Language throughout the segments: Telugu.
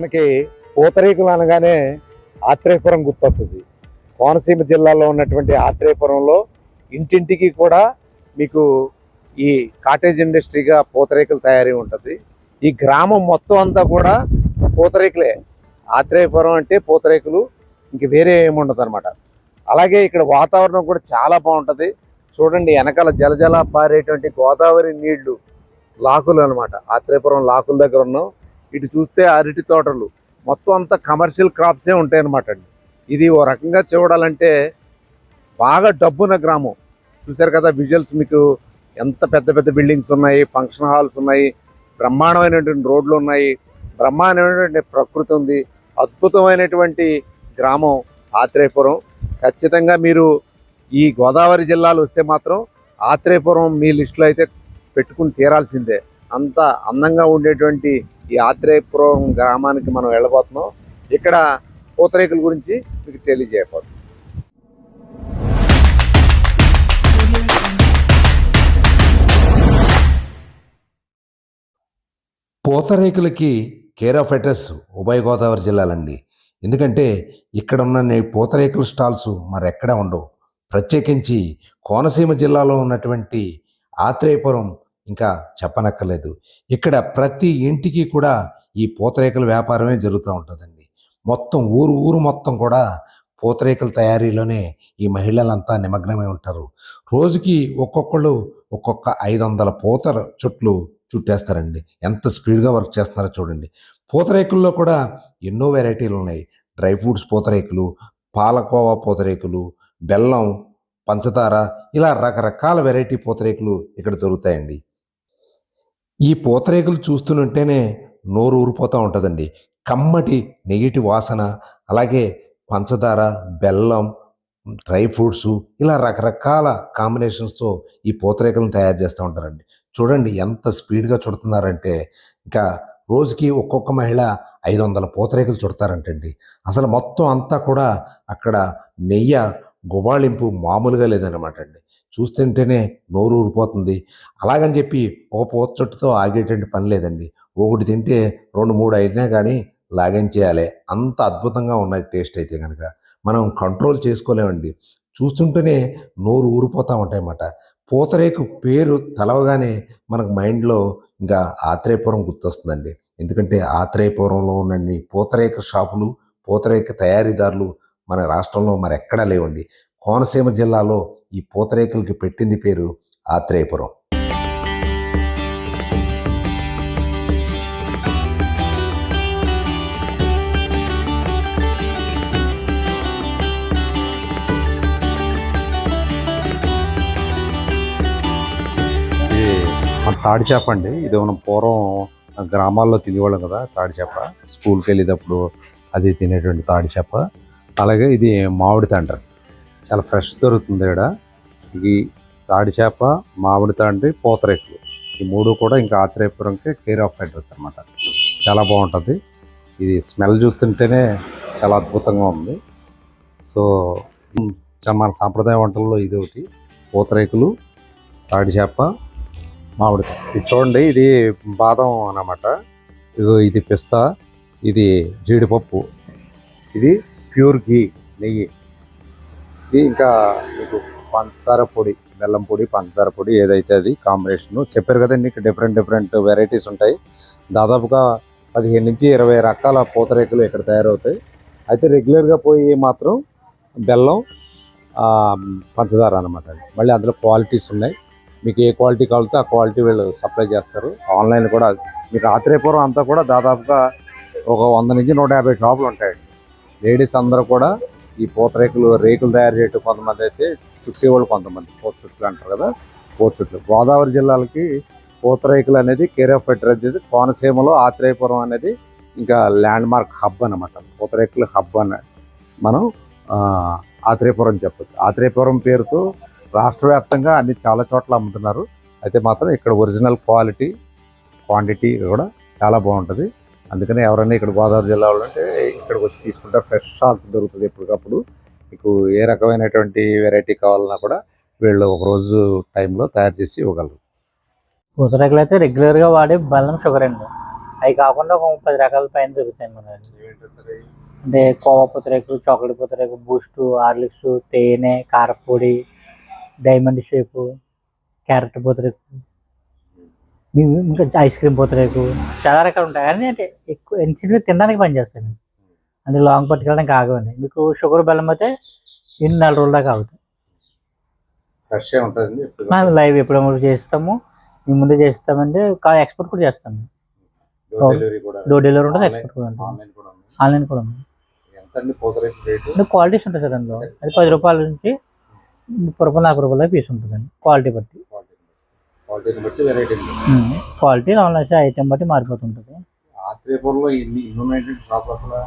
మనకి పూతరేకులు అనగానే ఆత్రేయపురం గుర్తొస్తుంది. కోనసీమ జిల్లాలో ఉన్నటువంటి ఆత్రేయపురంలో ఇంటింటికి కూడా మీకు ఈ కాటేజ్ ఇండస్ట్రీగా పూతరేకులు తయారీ ఉంటుంది. ఈ గ్రామం మొత్తం అంతా కూడా పూతరేకులే. ఆత్రేయపురం అంటే పూతరేకులు ఇంక వేరే ఏముండదు అనమాట అలాగే ఇక్కడ వాతావరణం కూడా చాలా బాగుంటుంది. చూడండి వెనకాల జలజల పారేటువంటి గోదావరి నీళ్ళు లాకులు అనమాట. ఆత్రేయపురం లాకుల దగ్గర ఉన్నాం. ఇటు చూస్తే అరటి తోటలు. మొత్తం అంతా కమర్షియల్ క్రాప్సే ఉంటాయి అనమాట అండి. ఇది ఓ రకంగా చూడాలంటే బాగా డబ్బున్న గ్రామం. చూశారు కదా విజువల్స్ మీకు? ఎంత పెద్ద పెద్ద బిల్డింగ్స్ ఉన్నాయి ఫంక్షన్ హాల్స్ ఉన్నాయి బ్రహ్మాండమైనటువంటి రోడ్లు ఉన్నాయి. బ్రహ్మాండమైనటువంటి ప్రకృతి ఉంది. అద్భుతమైనటువంటి గ్రామం ఆత్రేయపురం. ఖచ్చితంగా మీరు ఈ గోదావరి జిల్లాలో వస్తే మాత్రం ఆత్రేయపురం మీ లిస్టులో అయితే పెట్టుకుని తీరాల్సిందే. అంత అందంగా ఉండేటువంటి ఈ ఆత్రేయపురం గ్రామానికి మనం వెళ్ళబోతున్నాం. ఇక్కడ పూతరేకుల గురించి మీకు తెలియజేయబోతున్నాం. పూతరేకులకి కేర్ ఆఫ్ అడ్రస్ ఉభయ గోదావరి జిల్లాలండి. ఎందుకంటే ఇక్కడ ఉన్న పూతరేకుల స్టాల్స్ మరెక్కడా ఉండవు. ప్రత్యేకించి కోనసీమ జిల్లాలో ఉన్నటువంటి ఆత్రేయపురం ఇంకా చెప్పనక్కర్లేదు. ఇక్కడ ప్రతి ఇంటికి కూడా ఈ పూతరేకుల వ్యాపారమే జరుగుతూ ఉంటుందండి. మొత్తం ఊరు ఊరు మొత్తం కూడా పూతరేకుల తయారీలోనే ఈ మహిళలంతా నిమగ్నమై ఉంటారు. రోజుకి ఒక్కొక్కళ్ళు ఒక్కొక్క ఐదు వందల పూత చుట్లు చుట్టేస్తారండి. ఎంత స్పీడ్గా వర్క్ చేస్తున్నారో చూడండి. పూతరేకుల్లో కూడా ఎన్నో వెరైటీలు ఉన్నాయి. డ్రై ఫ్రూట్స్ పూతరేకులు పాలకోవా పూతరేకులు బెల్లం పంచదార ఇలా రకరకాల వెరైటీ పూతరేకులు ఇక్కడ దొరుకుతాయండి. ఈ పూతరేకులు చూస్తుంటేనే నోరు ఊరిపోతూ ఉంటుందండి. కమ్మటి నెగిటి వాసన అలాగే పంచదార బెల్లం డ్రై ఫ్రూట్స్ ఇలా రకరకాల కాంబినేషన్స్తో ఈ పూతరేకులను తయారు చేస్తూ ఉంటారండి. చూడండి ఎంత స్పీడ్గా చుడుతున్నారంటే ఇంకా రోజుకి ఒక్కొక్క మహిళ ఐదు వందల పూతరేకులు చుడతారంటండి. అసలు మొత్తం అంతా కూడా అక్కడ నెయ్యి గుబాళింపు మామూలుగా లేదనమాట అండి. చూస్తుంటేనే నోరు ఊరిపోతుంది. అలాగని చెప్పి ఒక పూత చుట్టుతో ఆగేటువంటి పని లేదండి. ఒకటి తింటే రెండు మూడు అయినా కానీ లాగించేయాలి. అంత అద్భుతంగా ఉన్నది టేస్ట్ అయితే కనుక మనం కంట్రోల్ చేసుకోలేమండి. చూస్తుంటేనే నోరు ఊరిపోతూ ఉంటాయన్నమాట. పూతరేకు పేరు తలవగానే మనకు మైండ్లో ఇంకా ఆత్రేయపురం గుర్తొస్తుందండి. ఎందుకంటే ఆత్రేయపురంలో ఉన్న పూతరేక షాపులు పూతరేక తయారీదారులు మన రాష్ట్రంలో మరి ఎక్కడా లేవండి. కోనసీమ జిల్లాలో ఈ పూతరేకులకి పెట్టింది పేరు ఆత్రేయపురం. ఇది మన తాడి చేప అండి. ఇది మనం పూర్వం గ్రామాల్లో తినేవాళ్ళం కదా తాడి చేప స్కూల్కి వెళ్ళేటప్పుడు అది తినేటువంటి తాడి చేప అలాగే ఇది మామిడి తండ్రి. చాలా ఫ్రెష్ దొరుకుతుంది ఇక్కడ. ఇది తాడి చేప మామిడి తండ్రి పూతరేకులు. ఈ మూడు కూడా ఇంకా ఆత్రేయపురంకి కేర్ ఆఫ్ అడ్రస్ అనమాట చాలా బాగుంటుంది. ఇది స్మెల్ చూస్తుంటేనే చాలా అద్భుతంగా ఉంది. సో మన సాంప్రదాయ వంటల్లో ఇది ఒకటి. పూతరేకులు తాడి చేప మామిడికాయ ఇది చూడండి ఇది బాదం అన్నమాట. ఇది పిస్తా. ఇది జీడిపప్పు. ఇది ప్యూర్ ఘీ నెయ్యి. ఇది ఇంకా మీకు పంచదార పొడి బెల్లం పొడి పంచదార పొడి ఏదైతే అది కాంబినేషన్ చెప్పారు కదండి ఇక్కడ డిఫరెంట్ డిఫరెంట్ వెరైటీస్ ఉంటాయి. దాదాపుగా పదిహేను నుంచి ఇరవై రకాల పూతరేకులు ఇక్కడ తయారవుతాయి. అయితే రెగ్యులర్గా పోయి మాత్రం బెల్లం పంచదార అనమాట మళ్ళీ అందులో క్వాలిటీస్ ఉన్నాయి. మీకు ఏ క్వాలిటీ కావాలితే ఆ క్వాలిటీ వీళ్ళు సప్లై చేస్తారు. ఆన్లైన్ కూడా మీకు ఆత్రేయపురం అంతా కూడా దాదాపుగా ఒక వంద నుంచి నూట యాభై షాపులు ఉంటాయి లేడీస్ అందరూ కూడా ఈ పూతరేకులు రేకులు తయారు చేయటం కొంతమంది అయితే చుట్టేవాళ్ళు కొంతమంది పూత చుట్లు అంటారు కదా పూత చుట్లు. గోదావరి జిల్లాలకి పూతరేకులు అనేది కేర్ ఆఫ్ అనేది కోనసీమలో ఆత్రేయపురం అనేది ఇంకా ల్యాండ్ మార్క్ హబ్ అనమాట పూతరేకులు హబ్ అని మనం ఆత్రేయపురం చెప్పచ్చు. ఆత్రేయపురం పేరుతో రాష్ట్ర వ్యాప్తంగా అన్ని చాలా చోట్ల అమ్ముతున్నారు. అయితే మాత్రం ఇక్కడ ఒరిజినల్ క్వాలిటీ క్వాంటిటీ కూడా చాలా బాగుంటుంది. అందుకని ఎవరైనా ఇక్కడ గోదావరి జిల్లాలో అంటే ఇక్కడికి వచ్చి తీసుకుంటే ఫ్రెష్ సాల్ట్ దొరుకుతుంది ఎప్పటికప్పుడు. మీకు ఏ రకమైనటువంటి వెరైటీ కావాలన్నా కూడా వీళ్ళు ఒక రోజు టైంలో తయారు చేసి ఇవ్వగలరు. పూతరేకులు అయితే రెగ్యులర్గా వాడే బెల్లం షుగర్ అండి. అవి కాకుండా ఒక ముప్పై రకాల పైన దొరుకుతాయి మన అంటే కోవా పూతరేకు చాక్లెట్ పూతరేకు బూస్ట్ హార్లిక్స్ తేనె కారపొడి డైమండ్ షేపు క్యారెట్ పూతరేకు. మేము ఇంకా ఐస్ క్రీమ్ పూతరేకు చాలా రకాలు ఉంటాయి. కానీ అంటే ఎక్కువ చిన్నవి తినడానికి పనిచేస్తాయి మీకు అంటే లాంగ్ పట్టుకెళ్ళడానికి ఆగవండి. మీకు షుగర్ బెల్లం అయితే ఎన్ని నెల రోజుల దాకా ఆగుతాయి. ఫ్రెష్ ఉంటుంది లైవ్ ఎప్పుడు చేస్తాము. మేము ముందే చేస్తామంటే ఎక్స్పోర్ట్ కూడా చేస్తాము డోర్ డెలివరీ ఉంటుంది ఎక్స్పోర్ట్ కూడా ఉంటుంది. ఆన్లైన్ కూడా ఉంది. క్వాలిటీస్ ఉంటుంది సార్ అందులో. అది పది రూపాయల నుంచి ముప్పై రూపాయలు నలభై రూపాయల పీస్ ఉంటుందండి. క్వాలిటీ బట్టి. క్వాలిటీని బట్టి వెరైటీ క్వాలిటీ ఆన్లైన్ ఐటెం బట్టి మారిపోతుంటుంది. ఆత్రేయపూర్లో ఇన్ని ఇన్ని ఉన్నాయి షాప్ అసలు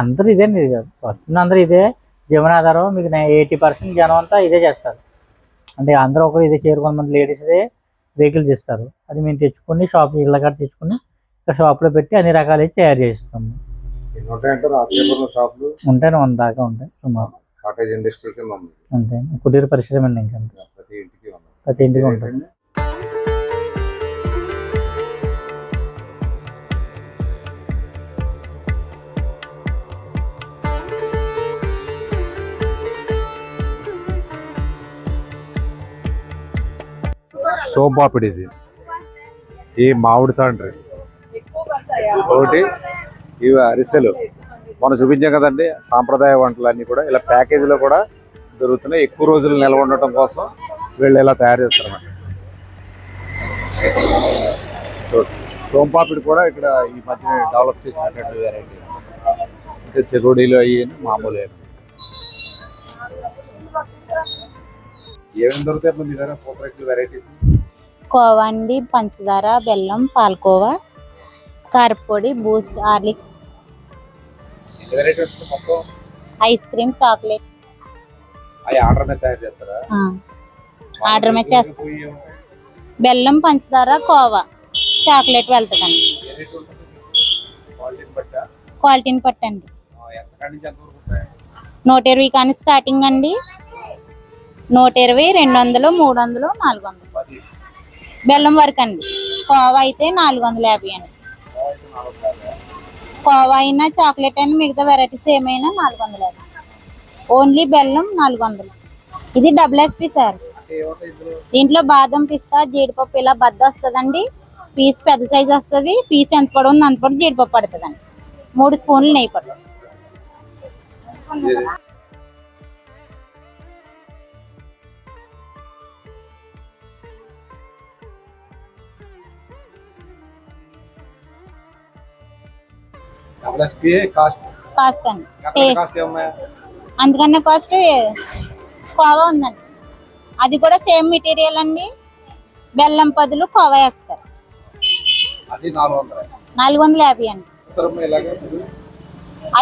అందరూ ఇదే ఇది వస్తున్న అందరూ ఇదే జీవనాధారం మీకు ఎయిటీ పర్సెంట్ జనం అంతా ఇదే చేస్తారు. అంటే అందరూ ఒకరు ఇదే చేరుకున్న మంది లేడీస్ ఇదే వెహికల్ చేస్తారు. అది మేము తెచ్చుకొని షాప్ ఇళ్ళ కాడ తెచ్చుకొని ఇక్కడ షాప్లో పెట్టి అన్ని రకాలు తయారు చేస్తాము. ఉంటాయి వంద దాకా ఉంటాయి సుమారు. కాటేజ్ అంతే. కుటీర పరిశ్రమ అండి ఇంకంత ప్రతి ఇంటికి ఉంది ప్రతి ఇంటికి ఉంటుంది సోంపాపిడి ఇది ఈ మామిడి తాండ్రి. ఒకటి ఇవి అరిసెలు. మనం చూపించాం కదండి సాంప్రదాయ వంటలు కూడా ఇలా ప్యాకేజీలో కూడా దొరుకుతున్నాయి. ఎక్కువ రోజులు నిల్వ ఉండటం కోసం వీళ్ళు ఇలా తయారు చేస్తారన్నమాట. సోంపాపిడి కూడా ఇక్కడ ఈ మధ్య డెవలప్ చేసినటువంటి వెరైటీ ఇంకా చెరువుడీలు అయ్యి మామూలు. ఏమేమి దొరుకుతాయి మీ దగ్గర? Super varieties? కోవా అండి పంచదార బెల్లం పాలకోవా కారపొడి Boost Horlicks. Ice cream chocolate. Order మీద చేస్తాం. బెల్లం పంచదార కోవా. చాక్లెట్ వెళ్తుందండి. క్వాలిటీని పట్టండి నూట ఇరవై కానీ స్టార్టింగ్ అండి. నూట ఇరవై రెండు వందలు మూడు వందలు నాలుగు వందలు. బెల్లం వరకు అండి. కోవా అయితే నాలుగు వందల యాభై అండి. కోవా అయినా చాక్లెట్ అయినా మిగతా వెరైటీస్ ఏమైనా నాలుగు వందల యాభై. ఓన్లీ బెల్లం నాలుగు వందలు. ఇది డబుల్ ఎస్పి సార్. దీంట్లో బాదం పిస్తా జీడిపప్పు ఇలా బద్ద వస్తుందండి. పీస్ పెద్ద సైజ్ వస్తుంది. పీస్ ఎంత పొడవు ఉంది అంత పొడవు జీడిపప్పు పడుతుందండి. మూడు స్పూన్లు నెయ్యి పడుతుంది. కాస్ట్ కాస్ట్ అండి. ఎక్కడ కాస్ట్ ఏమున్నాయి? అందుకనే కాస్ట్ కోవా ఉందండి. అది కూడా సేమ్ మెటీరియల్ అండి. బెల్లం పదులు కోవా వేస్తారు. అది నాలుగు వందల యాభై అండి.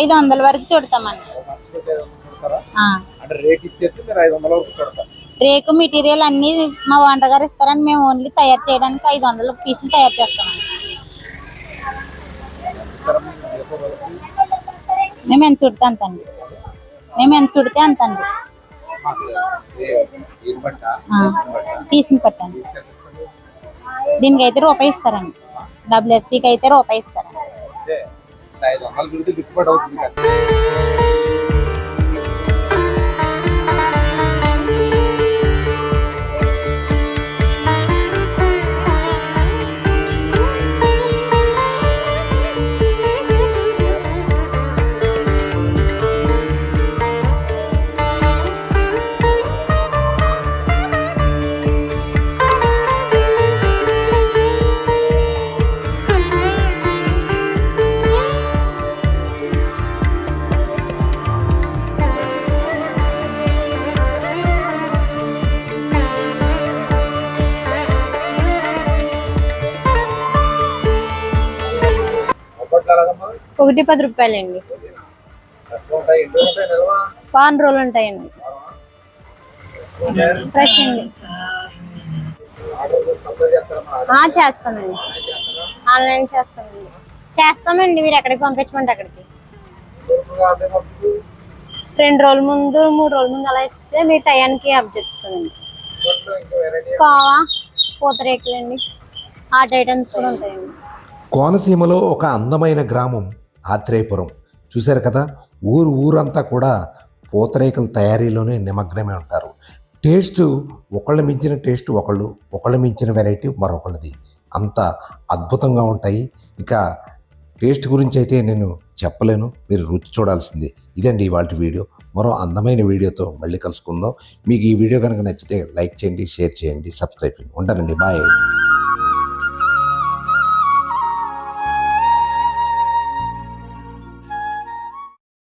ఐదు వందల వరకు చుడతామండి రేకు మెటీరియల్ అన్ని మా వంటగారు ఇస్తారని మేము ఓన్లీ తయారు చేయడానికి ఐదు వందల పీసులు తయారు చేస్తామండి ఉత్తరం మీకు ఎక్కువ వరకు మేము ఎంత చుడితే అంత అండి. మేము ఎంత చుడితే అంత అండి. ఏ- పట్టండి దీనికి అయితే రూపాయి ఇస్తారండి. డబ్ల్యూఎస్పీకి అయితే రూపాయి ఇస్తారండి. ఒకటి పది రూపాయలండి. పాన్ రోల్ రోజులు ఉంటాయండి. ఫ్రెష్ అండి. చేస్తామండి ఆన్లైన్ చేస్తామండి చేస్తామండి మీరు ఎక్కడికి పంపించమండి అక్కడికి. రెండు రోజుల ముందు మూడు రోజుల ముందు అలా ఇస్తే మీ టయానికి అప్ చెప్తామండి కావా పూతరేకులండి. ఆట ఐటమ్స్ కూడా ఉంటాయండి. కోనసీమలో ఒక అందమైన గ్రామం. ఆత్రేయపురం. చూశారు కదా ఊరు ఊరంతా కూడా పూతరేకుల తయారీలోనే నిమగ్నమే ఉంటారు. టేస్ట్ ఒకళ్ళు మించిన టేస్ట్ ఒకళ్ళు ఒకళ్ళు మించిన వెరైటీ మరొకళ్ళది. అంత అద్భుతంగా ఉంటాయి. ఇంకా టేస్ట్ గురించి అయితే నేను చెప్పలేను మీరు రుచి చూడాల్సిందే. ఇదండి ఇవాళ వీడియో. మరో అందమైన వీడియోతో మళ్ళీ కలుసుకుందాం. మీకు ఈ వీడియో కనుక నచ్చితే లైక్ చేయండి షేర్ చేయండి సబ్స్క్రైబ్ చేయండి. ఉంటానండి. బాయ్.